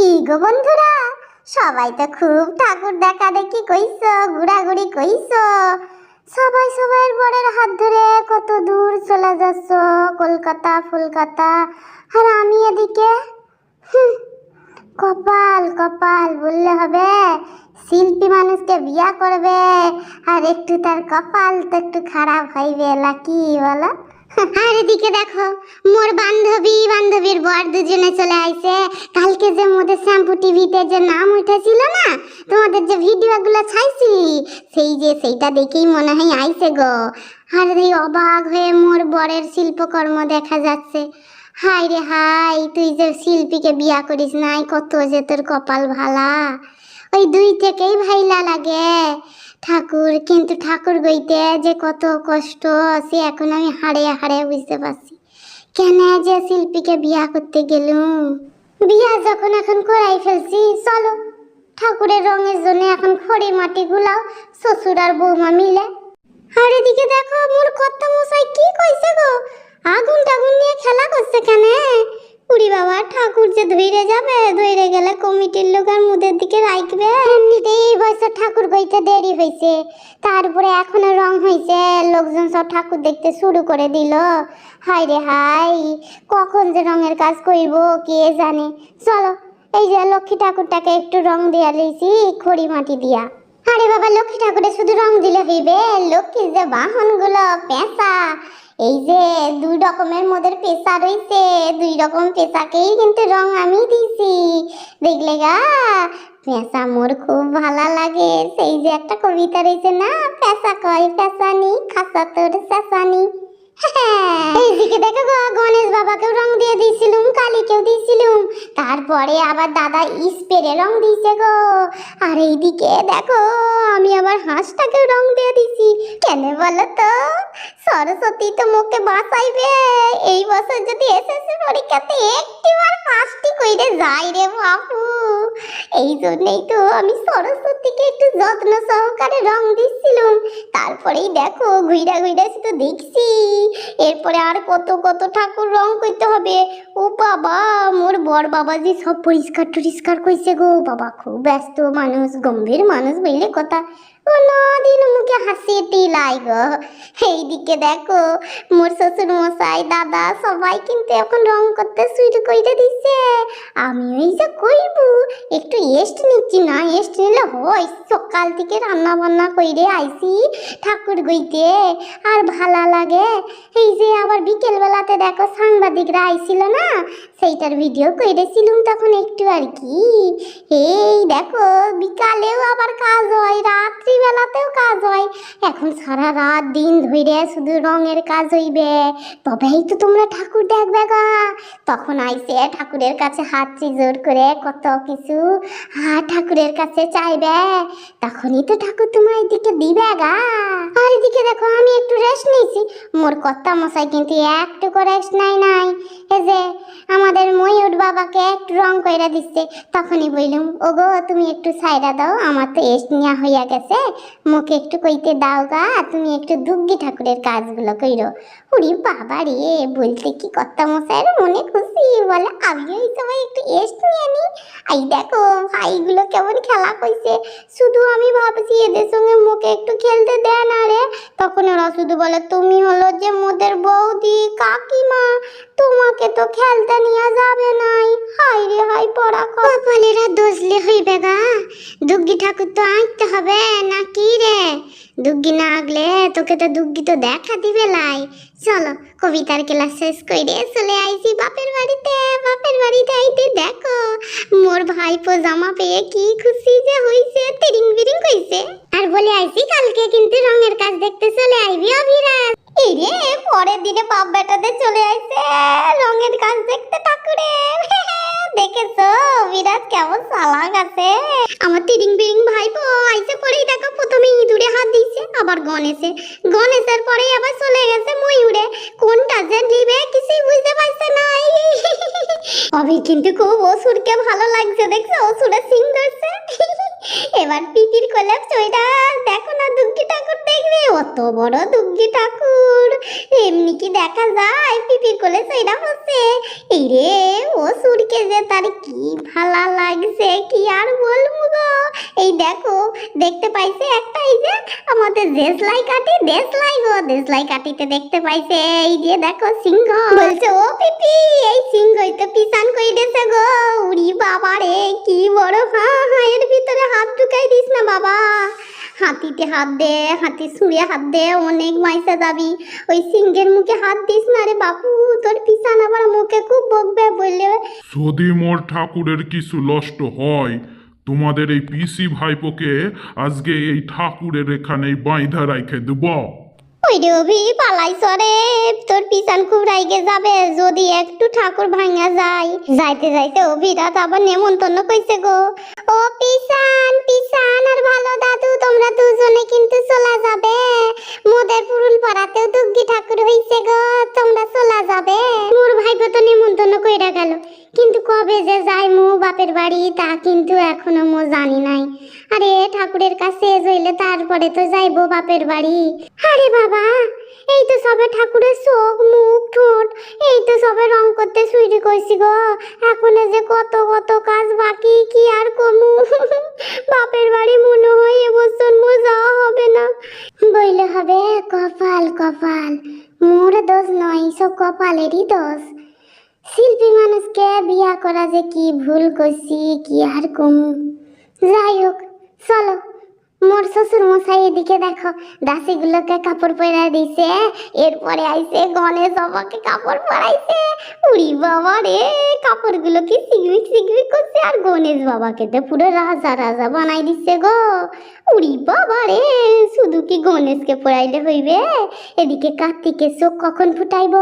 কি গো বন্ধুরা? সবাই তো খুব ঠাকুর দেখা দেখি কইছ ঘোরাঘুরি কইছ সবাই সবাইয়ের বরের হাত ধরে কত দূর চলে যাচ্ছ, কলকাতা, ফুলকাতা। আর আমি এদিকে কপাল কপাল বললে হবে, শিল্পী মানুষকে বিয়া করবে। আর একটু তার কপাল তো একটু খারাপ হইবে, লাকি বলো? আর এদিকে দেখো, মোর বান্ধবী, বান্ধবীর বর দুজনে চলে আইছে। কালকে যে মোদের শ্যাম্পু টিভিতে যে নাম উঠেছিল না, তোমাদের যে ভিডিওগুলো ছাইছি, সেই যে সেইটা দেখেই মনে হয় আইছে গো। আর এই অবাক হয়ে মোর বরের শিল্পকর্ম দেখা যাচ্ছে। হাই রে হাই তুই যে শিল্পীকে বিয়া করিস নাই, কত যে তোর কপাল ভালা। ওই দুই থেকেই ভাইলা লাগে। ঠাকুর, কিন্তু ঠাকুর গইতে যে কত কষ্ট, সে এখন আমি হাড়ে হাড়ে বুঝতে পারছি। কেন যে শিল্পীকে বিয়া করতে গেলুম বিয়া যখন এখন করাই ফেলছি, চলো। ঠাকুরের রঙের জন্য এখন খড়ি মাটি গুলাও শ্বশুর আর বৌমা মিলে। আর এদিকে দেখো মোর কর্তা মশাই কি কইছে গো? আগুন টাগুন নিয়ে খেলা করছে কেন? উড়ি বাবা, ঠাকুর যে ধইরে যাবে, ধইরে গেলে কমিটির লোক আর মুদের দিকে রাখবে এমনিতেই এই বছর ঠাকুর গইতে দেরি হয়েছে তারপরে এখনও রং হয়েছে লোকজন সব ঠাকুর দেখতে শুরু করে দিল। হাই রে হাই কখন যে রঙের কাজ করব, কে জানে। চলো, এই যে লক্ষ্মী ঠাকুরটাকে একটু রং দেয়া লইছি, খড়ি মাটি দিয়া। আরে বাবা, লক্ষ্মী ঠাকুরে শুধু রং দিলে হইবে। লক্ষ্মীর যে বাহনগুলো, পেঁচা, এই যে দুই রকমের মধ্যে পেশা রয়েছে দুই রকম পেশাকেই কিন্তু রং আমি দিছি। দেখলে গা, পেঁচা মোর খুব ভালো লাগে। সেই যে একটা কবিতা রয়েছে না, পেঁচা কয় পেশানি খাসা তোর শেষানি এইদিকে দেখো গো, গণেশ বাবাকেও রং দিয়ে দিয়েছিলুম, কালীকেও দিয়েছিলুম। তারপরে আবার দাদা স্প্রে রং দিয়েছে গো। আর এইদিকে দেখো, আমি আবার হাঁসটাকেও রং দিয়ে দিছি কেন বলো তো? সরস্বতী তো মুখে বাঁচাইবে। এই বছর যদি এসএসসি পরীক্ষাতে একটিবার পাঁচটি কইরে যাই রে বাপু। এই জন্যই তো আমি সরস্বতীকে একটু যত্ন সহকারে রং দিচ্ছিলাম তারপরেই দেখো, ঘুইরা ঘুইরা শুধু দেখছি। এরপরে আর কত কত ঠাকুর রং করতে হবে। ও বাবা, মোর বর বাবাজি সব পরিষ্কার টরিষ্কার করছে গো। বাবা খুব ব্যস্ত মানুষ, গম্ভীর মানুষ বললে কথা। মুখে শ্বশুর মশাই দাদা সবাই কিন্তু সকাল থেকে রান্না বান্না কইরে আইছি ঠাকুর গইতে। আর ভালা লাগে, এই যে আবার বিকেল বেলাতে দেখো সাংবাদিকরা আইছিল না, সেইটার ভিডিও কইরেছিলুম তখন একটু আর কি। এই দেখো, বিকালেও আবার কাজ হয় রাত্রিবেলাতেও কাজ হয়। এখন সারা রাত দিন ধরে শুধু রঙের কাজ হইবে। তবেই তো তোমরা ঠাকুর দেখবে গা। তখন আইসে ঠাকুরের কাছে হাত জোর করে কত কিছু আর ঠাকুরের কাছে চাইবে। তখনই তো ঠাকুর তোমার এদিকে দিবে গা। আর এদিকে দেখো, আমি একটু রেস্ট নিয়েছি। মোর কর্তা মশাই কিন্তু একটু করে রেস্ট নাই নাই। এই যে, আমাদের বাবাকে একটু রং কইরা দিচ্ছে তখনই বললাম ওগো, তুমি একটু সাইডা দাও, আমার তো এস্ট নেওয়া হইয়া গেছে। মুখে একটু কইতে দাও গা, তুমি একটু দুগ্গি ঠাকুরের কাজগুলো কইরো। উড়ি বাবা রে, বলতে কি কর্তা মশাইয়ের মনে খুশি? বলে, আমিও এই সময় একটু এস নিয়ে নি। এই দেখো, ভাইগুলো কেমন খেলা কইছে শুধু আমি ভাবছি এদের সঙ্গে মুখে একটু খেলতে দেয় না রে। তখন ওরা শুধু বলে, তুমি হলো যে মোদের বৌদি, কাকিমা। তোমাকে তো খেলতে নিয়ে যাবে নাই হাই রে, হাই পড়া কপালেরা দোষলে হইবে গা। দুগ্গি ঠাকুর তো আঁকতে হবে, না কি রে? দুগ্গি না আগলে তোকে তো দুগ্গি তো দেখা দিবে লাই। চলো, কবিতার ক্লাস শেষ করে চলে আইছি বাপের বাড়িতে। বাপের বাড়িতে আইতে দেখো, মোর ভাইপো জামা পেয়ে কি খুশি যে হইছে, তিরিং বিরিং কইছে। আর বলে আইছি কালকে, কিন্তু রঙের কাজ দেখতে চলে আইবি অভিরাজ। দেখো বুঝতে পারছে না। অভি, কিন্তু খুব অসুরকে ভালো লাগছে, দেখছ? সিং ধরছে। এবার পিতির কোলে দেখো না দুঃখী ঠাকুর দেখবে। অত বড় দুর্গি ঠাকুর। এমনি কি দেখা যায়? পিপির কোলে সেইটা হচ্ছে এই রে, ও সুরকে যে তার কি ভালা লাগছে, কি আর বলব গো? এই দেখো, দেখতে পাইছে একটা যে আমাদের দেশলাই কাটি দেশলাই গো, দেশলাই কাটিতে দেখতে পাইছে। এই যে দেখো সিংহ। বলছে, ও পিপি, এই সিংহই তো পিছান কই দেছে গো। উড়ি বাবা রে কি বড় হ্যাঁ এর ভিতরে হাত ঢুকাই দিস না বাবা। হাতিতে হাত দে হাতি ছুঁড়ে হাত দে, অনেক মাইসা যাবি। ওই সিংহের মুখে হাত দিস না রে বাপু, তোর পিছান আবার মুখে খুব বকবে বললে। যদি মোর ঠাকুরের কিছু নষ্ট হয়, তোমাদের এই পিসি ভাইপোকে আজকে এই ঠাকুরের এখানে বাইধা রাইখে দেব। তোমরা কিন্তু চলা যাবে। মোর ভাইপো তো নেমন্তন্ন কইরা গেল। কিন্তু কবে যে যাই মু বাপের বাড়ি, তা কিন্তু এখনও মো জানি নাই। আরে ঠাকুরের কাছে হইলে তারপরে তো যাইবো বাপের বাড়ি। আরে বাবা এই তো সবে ঠাকুরের চোখ, মুখ, ঠোঁট, এই তো সবে রং করতে শুরু করছি গো। এখনও যে কত কত কাজ বাকি, কি আর কমু বাপের বাড়ি মনে হয় এবছর মো যাওয়া হবে না। বইলে হবে কপাল কপাল। মোর দোষ নয়, সব কপালেরই দোষ। শিল্পী মানুষকে বিয়া করা যে কি ভুল করছি, কি আর কমু যাই হোক, চলো। মোর শ্বশুর মশাই এদিকে দেখো দাসীগুলোকে কাপড় পরা দিছে এরপরে আইছে গণেশ বাবাকে কাপড় পরাইছে। উড়ি বাবা রে কাপড়গুলো কি সিগমিক সিগমিক করছে আর গণেশ বাবাকে তো পুরো রাজা রাজা বানাই দিচ্ছে গো। উড়ি বাবা রে শুধু কি গণেশকে পড়াইলে হইবে? এদিকে কার্তিকের চোখ কখন ফুটাইব?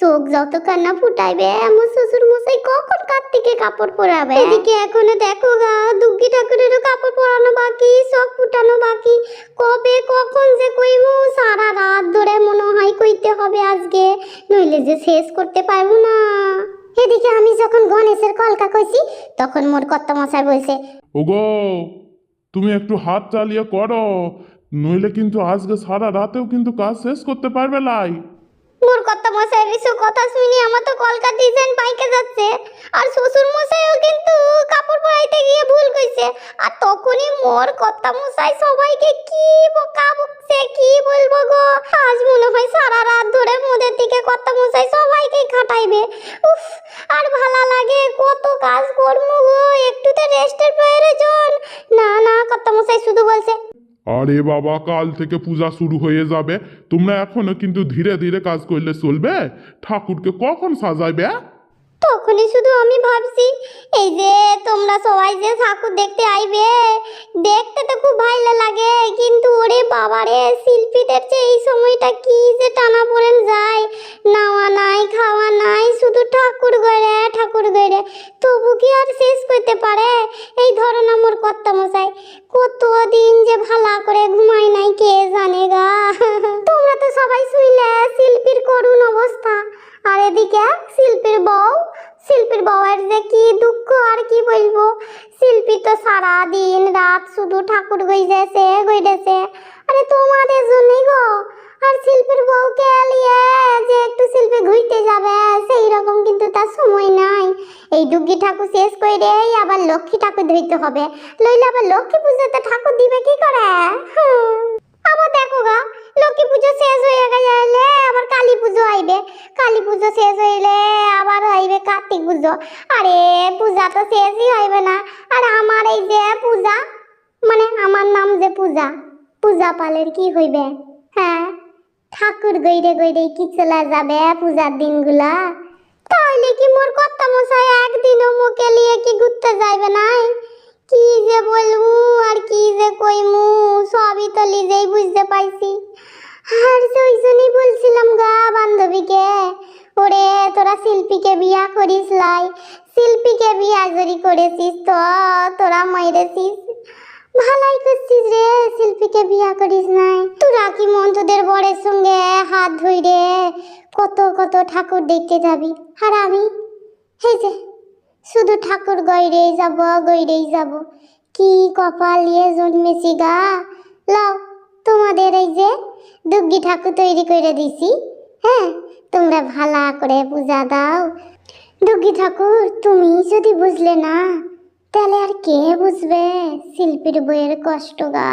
চোখ যত কান্না ফুটাইবে আমার শ্বশুর মশাই কখন কার্তিকে কাপড় পরাবে? এদিকে এখনও দেখো গা দুর্গি ঠাকুরেরও কাপড় পরানো বাকি সব চোখ ফুটানো বাকি। কবে কখন যে কইমু, সারা রাত ধরে মনে হয় কইতে হবে আজকে, নইলে যে শেষ করতে পারব না। এদিকে আমি যখন গণেশের কলকা কইছি, তখন মোর কর্তা মশাই বলছে, ওগো, তুমি একটু হাত চালিয়ে করো, নইলে কিন্তু আজকে সারা রাতেও কিন্তু কাজ শেষ করতে পারবে লাই। মোর কর্তা মশাইয়ের এসব কথা শুনি আমার তো কলকা ডিজাইন পাইকে যাচ্ছে। আর শ্বশুর মশাইও কিন্তু কাপড় পরাইতে গিয়ে ভুল কইছে। আর তখনই মোর কর্তা মশাই সবাইকে কি বোকা বকছে, কি বলব গো? আজ মনে হয় সারা রাত ধরে মোদের দিকে কর্তা মশাই সবাইকে খাটাইবে। উফ, আর ভালো লাগে কত কাজ করব গো একটু তো রেস্টের প্রয়োজন। না না কর্তা মশাই শুধু বলছে আরে বাবা, কাল থেকে পূজা শুরু হয়ে যাবে। তোমরা এখনও কিন্তু ধীরে ধীরে কাজ করলে চলবে। ঠাকুরকে কখন সাজাইবে? তখনই শুধু আমি ভাবছি, এই যে তোমরা সবাই যে ঠাকুর দেখতে আইবে, দেখতে তো খুব ভালো লাগে, কিন্তু ওরে বাবারে শিল্পীদের যে এই সময়টা কি যে টানা পড়েন যায়। নাওয়া নাই, খাওয়া নাই, শুধু গড়ে, ঠাকুর গড়ে, তবু কি আর শেষ করতে পারে? এই ধরন আমার কর্তা মশাই কতদিন যে ভালা করে ঘুমাই নাই, কে জানে গা? তোমরা তো সবাই শুইলে শিল্পীর করুণ অবস্থা। আর এদিকে শিল্পীর বউ, শিল্পীর বউয়ের যে কি দুঃখ আর কি বলব? শিল্পী তো সারা দিন রাত শুধু ঠাকুর গইতেছে গইতেছে আরে তোমাদের জন্যই গো আর শিল্পীর বউকে নিয়ে যে একটু শিল্পী ঘুরতে যাবে, সেই রকম কিন্তু তার সময় নাই। এই দুর্গি ঠাকুর শেষ করে আবার লক্ষ্মী ঠাকুর ধরতে হবে। লইলে আবার লক্ষ্মী পুজোতে ঠাকুর দিবে কি করে। আবার দেখো গা, লক্ষ্মী পুজো শেষ হয়ে গেলে আবার কালী পুজো আইবে। কালী পুজো শেষ হইলে আবার হইবে কার্তিক পুজো। আরে, পূজা তো শেষই হইবে না। আর আমার এই যে পূজা মানে আমার নাম যে পূজা পূজা পালের কি হইবে? হ্যাঁ ঠাকুর গইরে গইরে কি চলে যাবে পূজার দিনগুলা? তাহলে কি মোর কর্তা মশাই একদিনও মুখে নিয়ে কি ঘুরতে যাইবে নাই? কি যে বলব আর কি যে কইমু, সবই তো নিজেই বুঝতে পাইছি। আর যে বলছিলাম গা বান্ধবীকে, ওরে তোরা শিল্পীকে বিয়া করিস লাই, শিল্পীকে বিয়া যদি করেছিস তো তোরা মাইরেছিস। ভালাই করছিস রে, শিল্পীকে বিয়া করিস নাই। তোরা কি মন্টুদের বরের সঙ্গে হাত ধইরে কত কত ঠাকুর দেখতে যাবি? আর আমি? এই যে, শুধু ঠাকুর গইরেই যাব গইরেই যাব। কি কপাল নিয়ে জন্মেছি গা? লাও, তোমাদের এই যে দুগ্গি ঠাকুর তৈরি করে দিছি। হ্যাঁ তোমরা ভালা করে পূজা দাও। দুগ্গি ঠাকুর, তুমি যদি বুঝলে না তাহলে আর কে বুঝবে? শিল্পীর বইয়ের কষ্ট গা।